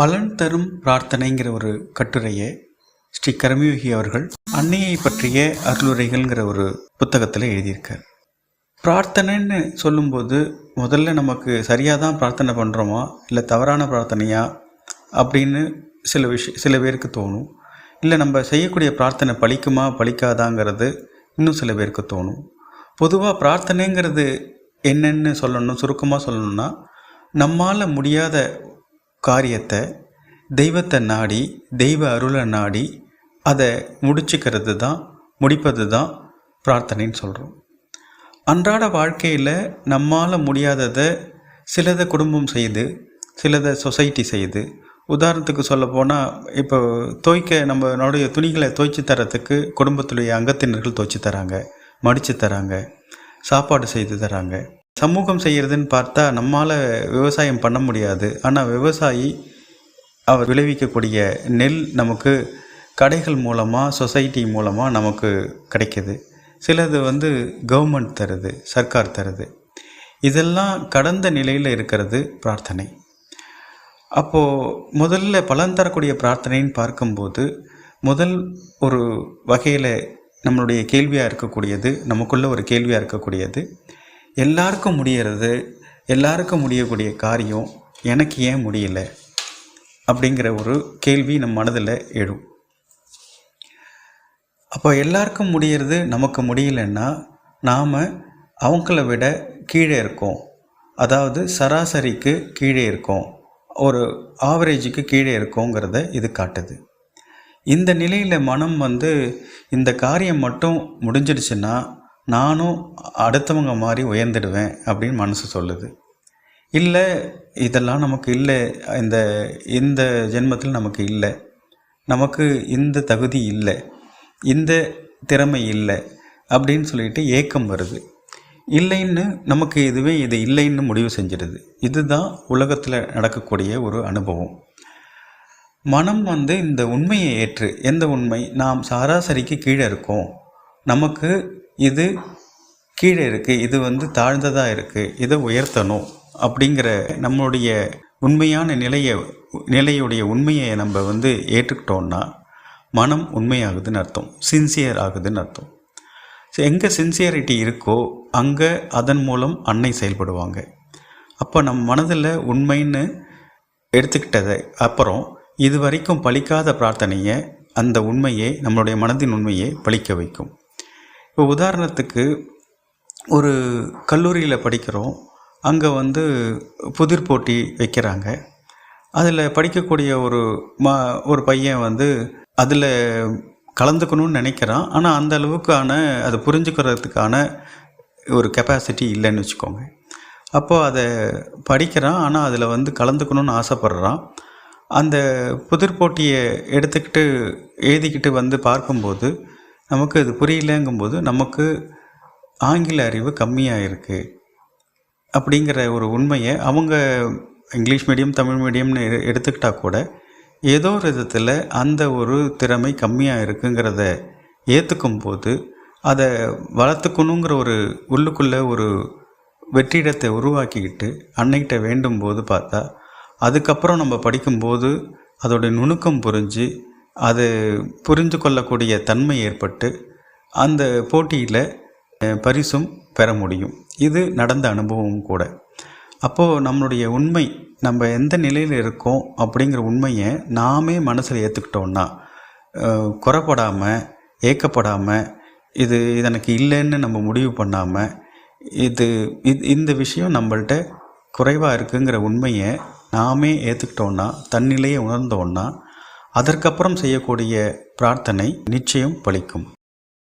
பலன் தரும் பிரார்த்தனைங்கிற ஒரு கட்டுரையை ஸ்ரீ கரமயோகி அவர்கள் அன்னையை பற்றிய அருளுரைகள்ங்கிற ஒரு புத்தகத்தில் எழுதியிருக்கார். பிரார்த்தனைன்னு சொல்லும்போது முதல்ல நமக்கு சரியாக தான் பிரார்த்தனை பண்ணுறோமா இல்லை தவறான பிரார்த்தனையா? அப்படின்னு சில விஷய சில பேருக்கு தோணும். இல்லை நம்ம செய்யக்கூடிய பிரார்த்தனை பலிக்குமா பலிக்காதாங்கிறது இன்னும் சில பேருக்கு தோணும். பொதுவாக பிரார்த்தனைங்கிறது என்னென்னு சொல்லணும் சுருக்கமாக சொல்லணும்னா நம்மால் முடியாத காரியத்தை தெய்வத்தை நாடி தெய்வ அருளை நாடி அதை முடிச்சுக்கிறது தான் முடிப்பது தான் பிரார்த்தனைன்னு சொல்கிறோம் அன்றாட வாழ்க்கையில் நம்மால் முடியாததை சிலதை குடும்பம் செய்யுது சிலதை சொசைட்டி செய்யுது உதாரணத்துக்கு சொல்ல போனால் இப்போ துவைக்க நம்மளுடைய துணிகளை துவைச்சி தரத்துக்கு குடும்பத்துடைய அங்கத்தினர்கள் துவைச்சி தராங்க மடித்து தராங்க சாப்பாடு செய்து தராங்க. சமூகம் செய்கிறதுன்னு பார்த்தா நம்மால் விவசாயம் பண்ண முடியாது. ஆனால் விவசாயி அவர் விளைவிக்கக்கூடிய நெல் நமக்கு கடைகள் மூலமாக சொசைட்டி மூலமாக நமக்கு கிடைக்கிது. சிலது வந்து கவர்மெண்ட் தருது சர்க்கார் தருது. இதெல்லாம் கடந்த நிலையில் இருக்கிறது பிரார்த்தனை. அப்போது முதல்ல பலன் தரக்கூடிய பிரார்த்தனைன்னு பார்க்கும்போது முதல் ஒரு வகையில் நம்மளுடைய கேள்வியாக இருக்கக்கூடியது நமக்குள்ள ஒரு கேள்வியாக இருக்கக்கூடியது எல்லாருக்கும் முடியறது எல்லாருக்கும் முடியக்கூடிய காரியம் எனக்கு ஏன் முடியல அப்படிங்கிற ஒரு கேள்வி நம் மனதில் எழும். அப்போ எல்லாருக்கும் முடியறது நமக்கு முடியலன்னா நாம் அவங்கள விட கீழே இருக்கோம். அதாவது சராசரிக்கு கீழே இருக்கோம். ஒரு ஆவரேஜுக்கு கீழே இருக்கோங்கிறத இது காட்டுது. இந்த நிலையில் மனம் வந்து இந்த காரியம் மட்டும் முடிஞ்சிடுச்சுன்னா நானும் அடுத்தவங்க மாதிரி உயர்ந்துடுவேன் அப்படின்னு மனசு சொல்லுது. இல்லை இதெல்லாம் நமக்கு இல்லை. இந்த இந்த ஜென்மத்தில் நமக்கு இல்லை. நமக்கு இந்த தகுதி இல்லை. இந்த திறமை இல்லை அப்படின்னு சொல்லிட்டு ஏக்கம் வருது. இல்லைன்னு நமக்கு இதுவே இது இல்லைன்னு முடிவு செஞ்சிடுது. இதுதான் உலகத்தில் நடக்கக்கூடிய ஒரு அனுபவம். மனம் வந்து இந்த உண்மையை ஏற்று எந்த உண்மை? நாம் சராசரிக்கு கீழே இருக்கோம். நமக்கு இது கீழே இருக்குது இது வந்து தாழ்ந்ததாக இருக்குது இதை உயர்த்தணும் அப்படிங்கிற நம்மளுடைய உண்மையான நிலையை நிலையுடைய உண்மையை நம்ம வந்து ஏற்றுக்கிட்டோன்னா மனம் உண்மையாகுதுன்னு அர்த்தம் சின்சியர் ஆகுதுன்னு அர்த்தம். ஸோ எங்கே சின்சியரிட்டி இருக்கோ அங்கே அதன் மூலம் அன்னை செயல்படுவாங்க. அப்போ நம் மனதில் உண்மைன்னு எடுத்துக்கிட்டதை அப்புறம் இது வரைக்கும் பழிக்காத பிரார்த்தனையை அந்த உண்மையை நம்மளுடைய மனதின் உண்மையை பழிக்க வைக்கும். இப்போ உதாரணத்துக்கு ஒரு கல்லூரியில் படிக்கிறோம். அங்கே வந்து புதிர் போட்டி வைக்கிறாங்க. அதில் படிக்கக்கூடிய ஒரு மா ஒரு பையன் வந்து அதில் கலந்துக்கணும்னு நினைக்கிறான். ஆனால் அந்த அளவுக்கான அதை புரிஞ்சுக்கிறதுக்கான ஒரு கெப்பாசிட்டி இல்லைன்னு வச்சுக்கோங்க. அப்போது அதை படிக்கிறான். ஆனால் அதில் வந்து கலந்துக்கணும்னு ஆசைப்பட்றான். அந்த புதிர் போட்டியை எடுத்துக்கிட்டு எழுதிக்கிட்டு வந்து பார்க்கும்போது நமக்கு அது புரியலங்கும்போது நமக்கு ஆங்கில அறிவு கம்மியாக இருக்குது அப்படிங்கிற ஒரு உண்மையை அவங்க இங்கிலீஷ் மீடியம் தமிழ் மீடியம்னு எடுத்துக்கிட்டால் கூட ஏதோ ஒரு விதத்தில் அந்த ஒரு திறமை கம்மியாக இருக்குங்கிறத ஏற்றுக்கும் போது அதை வளர்த்துக்கணுங்கிற ஒரு உள்ளுக்குள்ளே ஒரு வெற்றிடத்தை உருவாக்கிக்கிட்டு அன்னைக்கிட்ட வேண்டும் போது பார்த்தா அதுக்கப்புறம் நம்ம படிக்கும்போது அதோடைய நுணுக்கம் புரிஞ்சு அது புரிந்து கொள்ளக்கூடிய தன்மை ஏற்பட்டு அந்த போட்டியில் பரிசும் பெற முடியும். இது நடந்த அனுபவமும் கூட. அப்போது நம்மளுடைய உண்மை நம்ம எந்த நிலையில் இருக்கோம் அப்படிங்கிற உண்மையை நாமே மனசில் ஏற்றுக்கிட்டோன்னா குறைப்படாமல் ஏக்கப்படாமல் இது இது எனக்கு இல்லைன்னு நம்ம முடிவு பண்ணாமல் இது இது இந்த விஷயம் நம்மள்ட்ட குறைவாக இருக்குங்கிற உண்மையை நாமே ஏற்றுக்கிட்டோன்னா தன்னிலையை உணர்ந்தோன்னா அதற்கப்புறம் செய்யக்கூடிய பிரார்த்தனை நிச்சயம் பலிக்கும்.